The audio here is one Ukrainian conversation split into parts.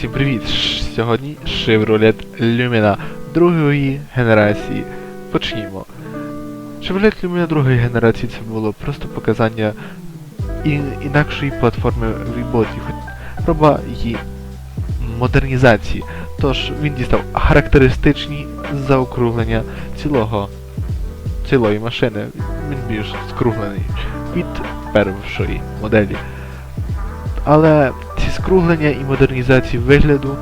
Всім привіт! Сьогодні Chevrolet Lumina другої генерації. Почнімо. Chevrolet Lumina другої генерації це було просто показання і- інакшої платформи віботів, проба її модернізації. Тож він дістав характеристичні заокруглення цілого цілої машини. Він більш скруглений від першої моделі. Але скруглення і модернізації вигляду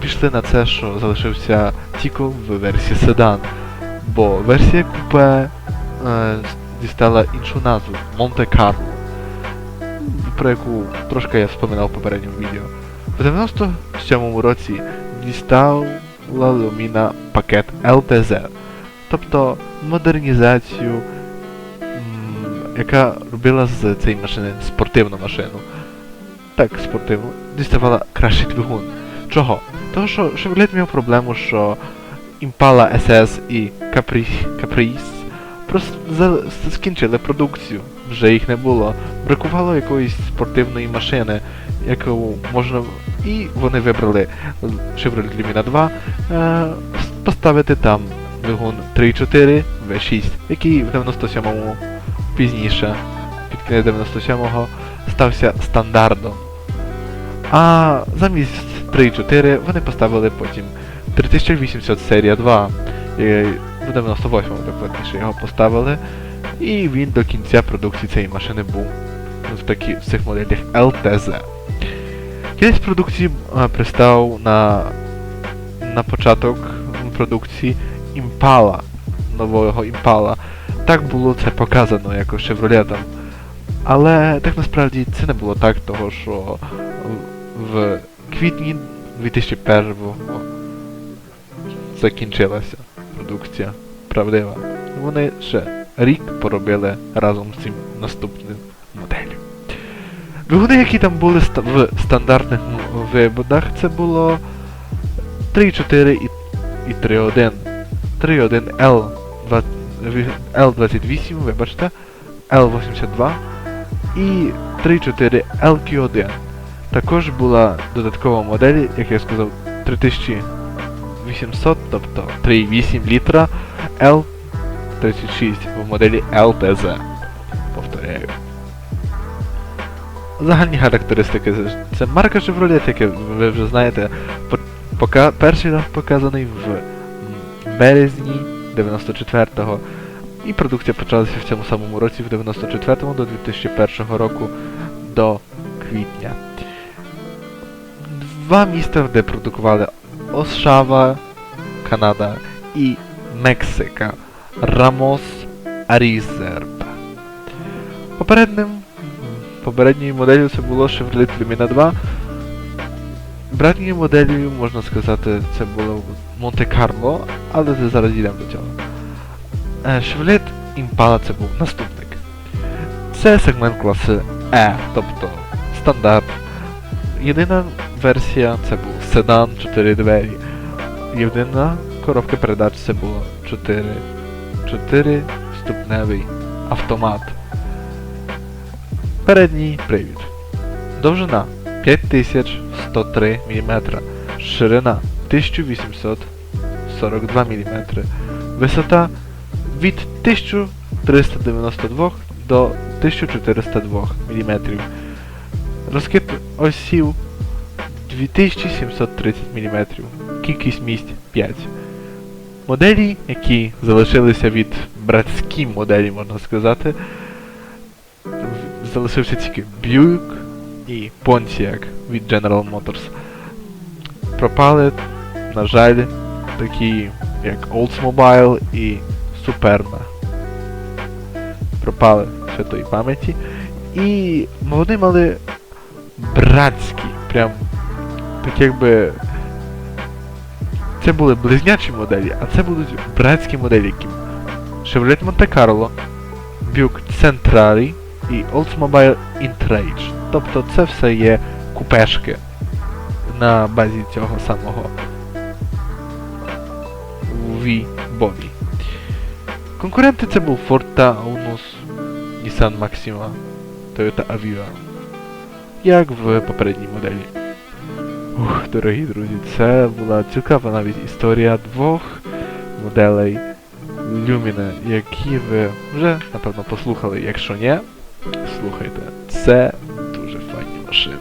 пішли на це, що залишився тільки в версії седан. Бо версія купе е, дістала іншу назву Монте-Карло, про яку трошки я вспоминав в попередньому відео. В 97-му році дістала Lumina пакет LTZ, тобто модернізацію м, яка робила з цієї машини спортивну машину. Так, спортивну. Діставала кращий двигун. Чого? Того, що Chevrolet мав проблему, що Impala SS і Capri, просто скінчили продукцію. Вже їх не було. Бракувало якоїсь спортивної машини, яку можна. І вони вибрали Chevrolet Lumina 2 е, поставити там двигун 3.4 V6, який в 97-му пізніше, під кінець 97-го, стався стандартом. А замість 3.4 вони поставили потім 3080 серія 2. І в 98-му докладніше його поставили. І він до кінця продукції цієї машини був в, такі, в цих моделях LTZ. Кінець продукції а, пристав на, на початок продукції Impala, нового Impala. Так було це показано якось Chevrolet. Але так насправді це не було так, того що в квітні 2001-го закінчилася продукція правдива. Вони ще рік поробили разом з цим наступним моделлю. Двигуни, які там були в стандартних вибудах, це було 3.4 і, і 3.1. 3.1 L, L28, вибачте, L82 і 3.4 LQ1. Також була додаткова модель, як я сказав, 3800, тобто 3,8 літра L36 в моделі LTZ. Повторяю. Загальні характеристики. Це марка Chevrolet, яке ви вже знаєте, пока, перший раз показаний в березні 94-го. І продукція почалася в цьому самому році, в 94-му до 2001 року до квітня. Два міста, де продукували Ошава, Канада і Мексика. Рамос Арізерб. Попередним попередньою моделлю це було Chevrolet Lumina 2. Братньою моделлю, можна сказати, це було Монте-Карло, але це зараз йдемо до цього. Е, Chevrolet Impala це був наступник. Це сегмент класи E, тобто стандарт. Єдина версія це був седан 4 двері. Єдина коробка передач це було 4, 4 ступневий автомат. Передній привід. Довжина 5103 мм. Ширина 1842 мм. Висота від 1392 до 1402 мм. Розкид осів 2730 мм. Кількість місць 5. Моделі, які залишилися від братські моделі, можна сказати, залишився тільки Buick і Pontiac від General Motors. Пропали, на жаль, такі як Oldsmobile і Superna. Пропали святої пам'яті. І вони мали братські, прям так якби. Це були близнячі моделі, а це будуть братські моделі, які Chevrolet Monte Carlo, Buick Centrari і Oldsmobile Intrage. Тобто це все є купешки на базі цього самого V-Body. Конкуренти це був Ford Taunus, Nissan Maxima, Toyota Aviva. Як в попередній моделі. Дорогі друзі, це була цікава навіть історія двох моделей Люміна, які ви вже, напевно, послухали. Якщо ні, слухайте. Це дуже файні машини.